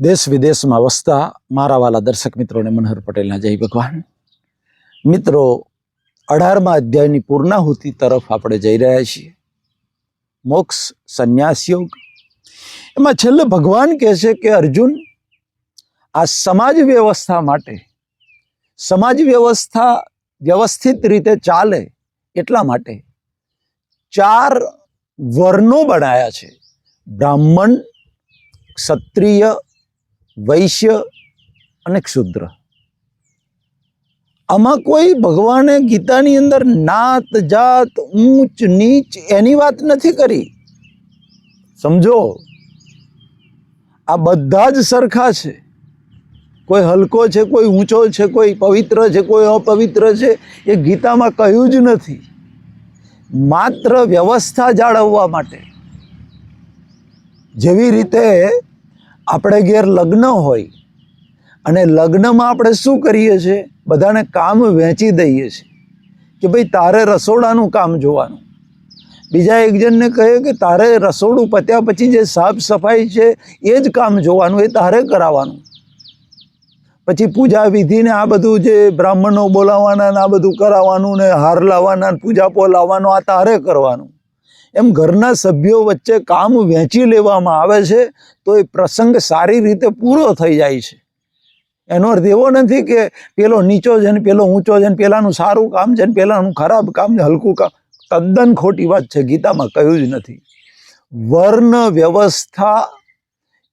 દેશ વિદેશમાં વસતા મારા વાલા દર્શક મિત્રોને મનહર પટેલના જય ભગવાન. મિત્રો, અઢારમા અધ્યાયની પૂર્ણાહુતિ તરફ આપણે જઈ રહ્યા છીએ. મોક્ષ સંન્યાસ યોગ એમાં છેલ્લે ભગવાન કહે છે કે, અર્જુન, આ સમાજ વ્યવસ્થા માટે, સમાજ વ્યવસ્થા વ્યવસ્થિત રીતે ચાલે એટલા માટે ચાર વર્ણો બનાયા છે. બ્રાહ્મણ, ક્ષત્રિય વૈશ્ય અને ક્ષુદ્ર. આમાં કોઈ ભગવાને ગીતાની અંદર નાત, જાત, ઊંચ, નીચ એની વાત નથી કરી. સમજો, આ બધા જ સરખા છે. કોઈ હલકો છે, કોઈ ઊંચો છે, કોઈ પવિત્ર છે, કોઈ અપવિત્ર છે, એ ગીતામાં કહ્યું જ નથી. માત્ર વ્યવસ્થા જાળવવા માટે. જેવી રીતે આપણે ઘેર લગ્ન હોય અને લગ્નમાં આપણે શું કરીએ છીએ? બધાને કામ વહેંચી દઈએ છીએ કે ભાઈ તારે રસોડાનું કામ જોવાનું. બીજા એક જણને કહે કે તારે રસોડું પત્યા પછી જે સાફ સફાઈ છે એ જ કામ જોવાનું, એ તારે કરાવવાનું. પછી પૂજા વિધિને આ બધું જે બ્રાહ્મણો બોલાવવાના ને આ બધું કરાવવાનું ને હાર લાવવાના પૂજા પો લાવવાનો, આ તારે કરવાનું. એમ ઘરના સભ્યો વચ્ચે કામ વહેંચી લેવામાં આવે છે, તો એ પ્રસંગ સારી રીતે પૂરો થઈ જાય છે. એનો અર્થ એવો નથી કે પેલો નીચો છે ને પેલો ઊંચો છે ને પેલાનું સારું કામ છે ને પેલાનું ખરાબ કામ છે હલકું કામ. તદ્દન ખોટી વાત છે, ગીતામાં કહ્યું જ નથી. વર્ણ વ્યવસ્થા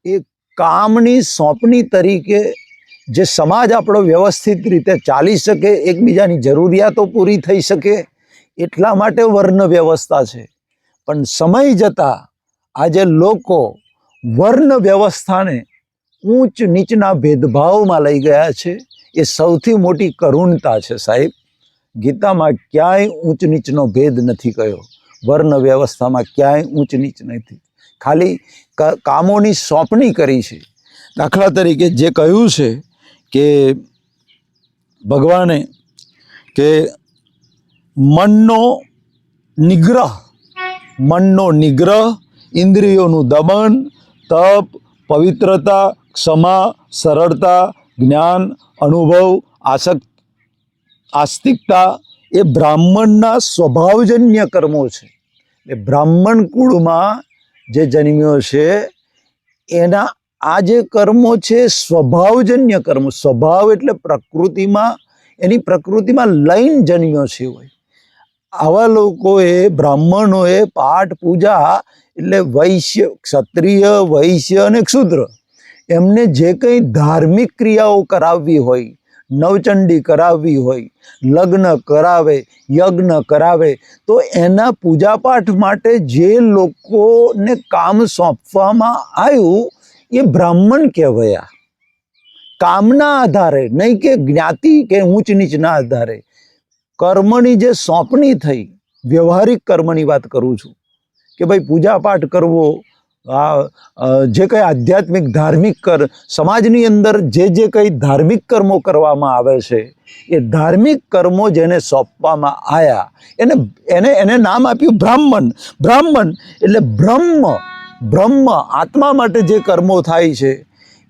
એ કામની સોંપણી તરીકે જે સમાજ આપણો વ્યવસ્થિત રીતે ચાલી શકે, એકબીજાની જરૂરિયાતો પૂરી થઈ શકે, એટલા માટે વર્ણ વ્યવસ્થા છે. પણ સમય જતાં આજે લોકો વર્ણ વ્યવસ્થાને ઊંચ નીચના ભેદભાવમાં લઈ ગયા છે. એ સૌથી મોટી કરુણતા છે સાહેબ. ગીતામાં ક્યાંય ઊંચ નીચનો ભેદ નથી કયો. વર્ણ વ્યવસ્થામાં ક્યાંય ઊંચ નીચ નથી. ખાલી કામોની સોંપણી કરી છે. દાખલા તરીકે જે કહ્યું છે કે ભગવાને કે મનનો નિગ્રહ મનનો નિગ્રહ, ઇન્દ્રિયોનું દમન, તપ, પવિત્રતા, ક્ષમા, સરળતા, જ્ઞાન, અનુભવ આસક આસ્તિકતા એ બ્રાહ્મણના સ્વભાવજન્ય કર્મો છે. એ બ્રાહ્મણ કુળમાં જે જન્મ્યો છે, એના આ જે કર્મો છે સ્વભાવજન્ય કર્મો. સ્વભાવ એટલે પ્રકૃતિમાં, એની પ્રકૃતિમાં લઈને જન્મ્યો છે હોય આવા લોકોએ બ્રાહ્મણોએ પાઠ પૂજા એટલે વૈશ્ય, ક્ષત્રિય, વૈશ્ય અને ક્ષુદ્ર. એમને જે કંઈ ધાર્મિક ક્રિયાઓ કરાવવી હોય, નવચંડી કરાવવી હોય, લગ્ન કરાવે, યજ્ઞ કરાવે, તો એના પૂજાપાઠ માટે જે લોકોને કામ સોંપવામાં આવ્યું, એ બ્રાહ્મણ કહેવાયા. કામના આધારે, નહીં કે જ્ઞાતિ કે ઊંચ નીચના આધારે. કર્મની જે સોંપણી થઈ, વ્યવહારિક કર્મની વાત કરું છું, કે ભાઈ પૂજાપાઠ કરવો, આ જે કંઈ આધ્યાત્મિક ધાર્મિક કર, સમાજની અંદર જે જે કંઈ ધાર્મિક કર્મો કરવામાં આવે છે, એ ધાર્મિક કર્મો જેને સોંપવામાં આવ્યા એને એને એને નામ આપ્યું બ્રાહ્મણ. બ્રાહ્મણ એટલે બ્રહ્મ બ્રહ્મ આત્મા માટે જે કર્મો થાય છે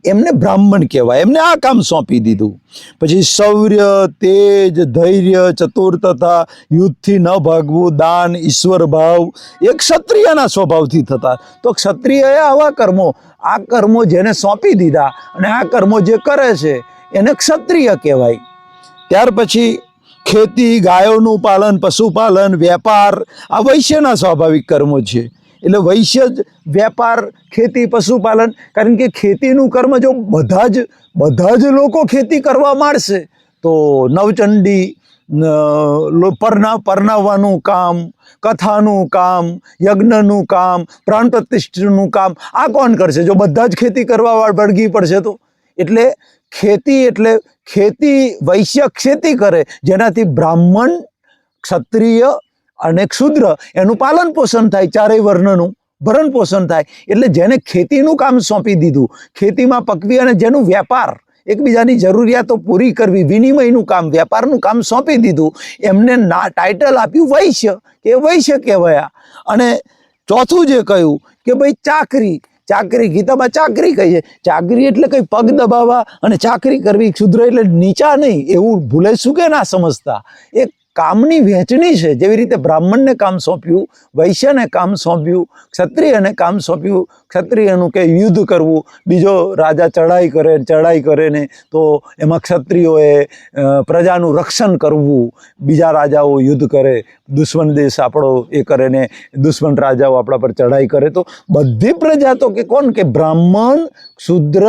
એમને બ્રાહ્મણ કહેવાય. એમને આ કામ સોંપી દીધું. પછી શૌર્ય, તેજ, ધૈર્ય ચતુરતા યુદ્ધથી ન ભાગવું, દાન, ઈશ્વર ભાવ એ ક્ષત્રિયના સ્વભાવથી થતા. તો ક્ષત્રિયએ આવા કર્મો, આ કર્મો જેને સોંપી દીધા અને આ કર્મો જે કરે છે, એને ક્ષત્રિય કહેવાય. ત્યાર પછી ખેતી, ગાયોનું પાલન, પશુપાલન, વેપાર, આ વૈશ્યના સ્વાભાવિક કર્મો છે. એટલે વૈશ્ય જ વેપાર, ખેતી, પશુપાલન, કારણ કે ખેતીનું કર્મ જો બધા જ બધા જ લોકો ખેતી કરવા માંડશે, તો નવચંડી પરના, પરનાવવાનું કામ, કથાનું કામ, યજ્ઞનું કામ પ્રાણ પ્રતિષ્ઠનું કામ, આ કોણ કરશે? જો બધા જ ખેતી કરવા વાળ વળગી પડશે તો? એટલે ખેતી એટલે ખેતી વૈશ્ય ખેતી કરે, જેનાથી બ્રાહ્મણ ક્ષત્રિય અને ક્ષુદ્ર એનું પાલન પોષણ થાય, ચારેય વર્ણનું ભરણ પોષણ થાય. એટલે જેને ખેતીનું કામ સોંપી દીધું, ખેતીમાં પકવી અને જેનું વેપાર, એકબીજાની જરૂરિયાતો પૂરી કરવી, વિનિમયનું કામ, વેપારનું કામ સોંપી દીધું, એમને ના ટાઇટલ આપ્યું વૈશ્ય, કે વૈશ્ય કહેવાયા. અને ચોથું જે કહ્યું, કે ભાઈ ચાકરી ચાકરી, ગીતામાં ચાકરી કહી છે. ચાકરી એટલે કંઈ પગ દબાવવા અને ચાકરી કરવી, શુદ્ર એટલે નીચા નહીં, એવું ભૂલે શું કે ના સમજતા? એ કામની વહેંચણી છે. જેવી રીતે બ્રાહ્મણને કામ સોંપ્યું, વૈશ્યને કામ સોંપ્યું, ક્ષત્રિયને કામ સોંપ્યું, ક્ષત્રિયનું કે યુદ્ધ કરવું, બીજો રાજા ચડાઈ કરે ચડાઈ કરે ને તો એમાં ક્ષત્રિયોએ પ્રજાનું રક્ષણ કરવું. બીજા રાજાઓ યુદ્ધ કરે, દુશ્મન દેશ આપણો એ કરે ને દુશ્મન રાજાઓ આપણા પર ચડાઈ કરે. તો બધી પ્રજા તો કે કોણ? કે બ્રાહ્મણ, શુદ્ર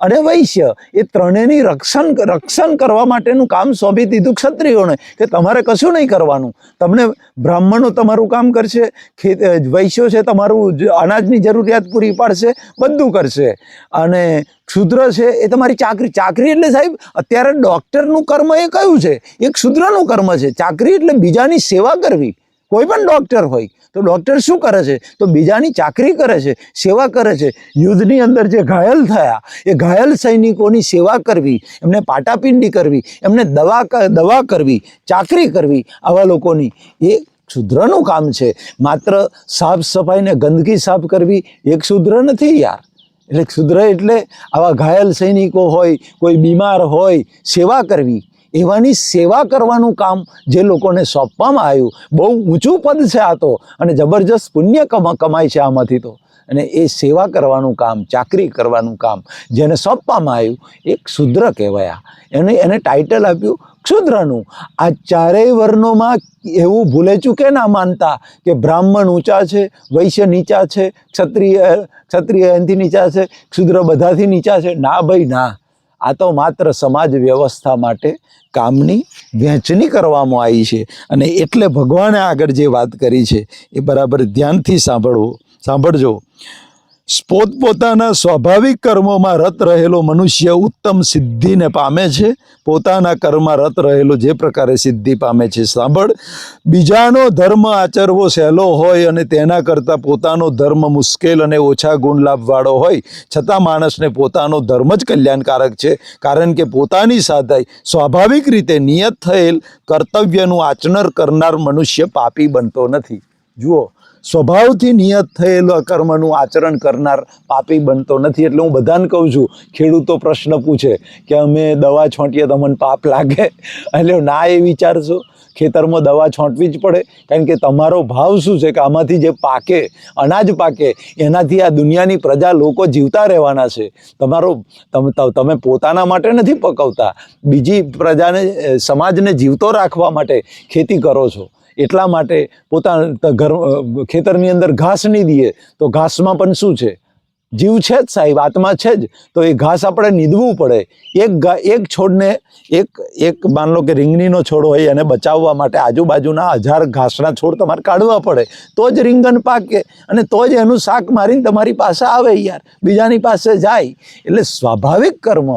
અને વૈશ્ય. એ ત્રણેયની રક્ષણ રક્ષણ કરવા માટેનું કામ સોંપી દીધું ક્ષત્રિયોને. કે તમારે કશું નહીં કરવાનું. તમને બ્રાહ્મણો તમારું કામ કરશે, ખેત વૈશ્યો છે તમારું અનાજની જરૂરિયાત પૂરી પાડશે, બધું કરશે. અને ક્ષુદ્ર છે એ તમારી ચાકરી ચાકરી એટલે સાહેબ, અત્યારે ડૉક્ટરનું કર્મ એ કયું છે? એક ક્ષુદ્રનું કર્મ છે. ચાકરી એટલે બીજાની સેવા કરવી. કોઈ પણ ડૉક્ટર હોય તો ડૉક્ટર શું કરે છે? તો બીજાની ચાકરી કરે છે, સેવા કરે છે. યુદ્ધની અંદર જે ઘાયલ થયા, એ ઘાયલ સૈનિકોની સેવા કરવી, એમને પાટાપિંડી કરવી, એમને દવા દવા કરવી, ચાકરી કરવી, આવા લોકોની એ શુદ્રનું કામ છે. માત્ર સાફ સફાઈને ગંદકી સાફ કરવી, એક શુદ્ર નથી યાર. એટલે શુદ્ર એટલે આવા ઘાયલ સૈનિકો હોય, કોઈ બીમાર હોય, સેવા કરવી. એવાની સેવા કરવાનું કામ જે લોકોને સોંપવામાં આવ્યું, બહુ ઊંચું પદ છે આ તો. અને જબરજસ્ત પુણ્ય કમા, કમાય છે આમાંથી તો. અને એ સેવા કરવાનું કામ, ચાકરી કરવાનું કામ જેને સોંપવામાં આવ્યું એ ક્ષુદ્ર કહેવાયા એને એને ટાઇટલ આપ્યું ક્ષુદ્રનું. આ ચારેય વર્ણોમાં એવું ભૂલે ચૂકે ના માનતા કે બ્રાહ્મણ ઊંચા છે, વૈશ્ય નીચા છે, ક્ષત્રિય ક્ષત્રિય એનથી નીચા છે, ક્ષુદ્ર બધાથી નીચા છે. ના ભાઈ, ના. આ તો માત્ર સમાજ વ્યવસ્થા માટે કામની વહેંચણી કરવામાં આવી છે. અને એટલે ભગવાને આગળ જે વાત કરી છે, એ બરાબર ધ્યાનથી સાંભળવો, સાંભળજો. પોતપોતાના સ્વાભાવિક કર્મોમાં રત રહેલો મનુષ્ય ઉત્તમ સિદ્ધિને પામે છે. પોતાના કર્મમાં રત રહેલો જે પ્રકારે સિદ્ધિ પામે છે. સાંભળ, બીજાનો ધર્મ આચરવો સહેલો હોય અને તેના કરતાં પોતાનો ધર્મ મુશ્કેલ અને ઓછા ગુણ લાભવાળો હોય, છતાં માણસને પોતાનો ધર્મ જ કલ્યાણકારક છે. કારણ કે પોતાની સાથે સ્વાભાવિક રીતે નિયત થયેલ કર્તવ્યનું આચરણ કરનાર મનુષ્ય પાપી બનતો નથી. જુઓ સ્વભાવથી નિયત થયેલા કર્મનું આચરણ કરનાર પાપી બનતો નથી. એટલે હું બધાને કહું છું, ખેડૂતો પ્રશ્ન પૂછે કે અમે દવા છોંટીએ તો મને પાપ લાગે? એટલે ના એ વિચારશો. ખેતરમાં દવા છોંટવી જ પડે. કારણ કે તમારો ભાવ શું છે કે આમાંથી જે પાકે, અનાજ પાકે, એનાથી આ દુનિયાની પ્રજા લોકો જીવતા રહેવાના છે. તમારો, તમે તમે પોતાના માટે નથી પકવતા. બીજી પ્રજાને સમાજને જીવતો રાખવા માટે ખેતી કરો છો. એટલા માટે પોતાના ઘર ખેતરની અંદર ઘાસ નહીં દઈએ તો ઘાસમાં પણ શું છે? જીવ છે જ સાહેબ, આત્મા છે જ. તો એ ઘાસ આપણે નીંદવું પડે. એક એક છોડને, એક એક માન લો કે રીંગણીનો છોડ હોય એને બચાવવા માટે આજુબાજુના હજાર ઘાસના છોડ તમારે કાઢવા પડે. તો જ રીંગણ પાકે અને તો જ એનું શાક મારીને તમારી પાસે આવે યાર. બીજાની પાસે જાય. એટલે સ્વાભાવિક કર્મ.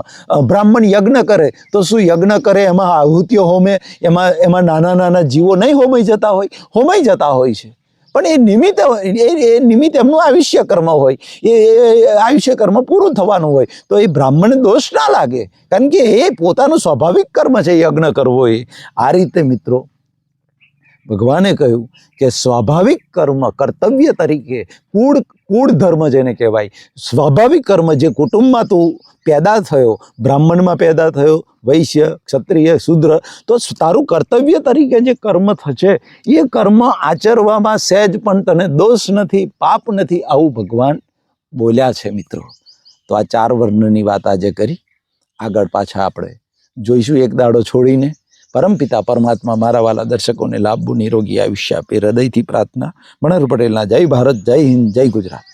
બ્રાહ્મણ યજ્ઞ કરે, તો શું યજ્ઞ કરે? એમાં આહુતિઓ હોમે, એમાં એમાં નાના નાના જીવો નહીં હોમાઈ જતા હોય? હોમાઈ જતા હોય છે. પણ એ નિમિત્ત એ નિમિત્ત એમનું આયુષ્ય કર્મ હોય. એ આયુષ્ય કર્મ પૂરું થવાનું હોય. તો એ બ્રાહ્મણને દોષ ના લાગે. કારણ કે એ પોતાનું સ્વાભાવિક કર્મ છે યજ્ઞ કરવો એ. આ રીતે મિત્રો ભગવાને કહ્યું કે સ્વાભાવિક કર્મ, કર્તવ્ય તરીકે કુળ કુળ ધર્મ જેને કહેવાય, સ્વાભાવિક કર્મ જે કુટુંબમાં તું પેદા થયો, બ્રાહ્મણમાં પેદા થયો, વૈશ્ય, ક્ષત્રિય, શુદ્ર, તો તારું કર્તવ્ય તરીકે જે કર્મ થશે, એ કર્મ આચરવામાં સહેજ પણ તને દોષ નથી, પાપ નથી, આવું ભગવાન બોલ્યા છે મિત્રો. તો આ ચાર વર્ણની વાત આજે કરી. આગળ પાછા આપણે જોઈશું એક દાડો છોડીને. પરમપિતા પરમાત્મા મારા વાલા દર્શકોને લાંબુ નિરોગી આયુષ્ય આપે, હૃદયથી પ્રાર્થના મનહર પટેલના જય ભારત, જય હિન્દ, જય ગુજરાત.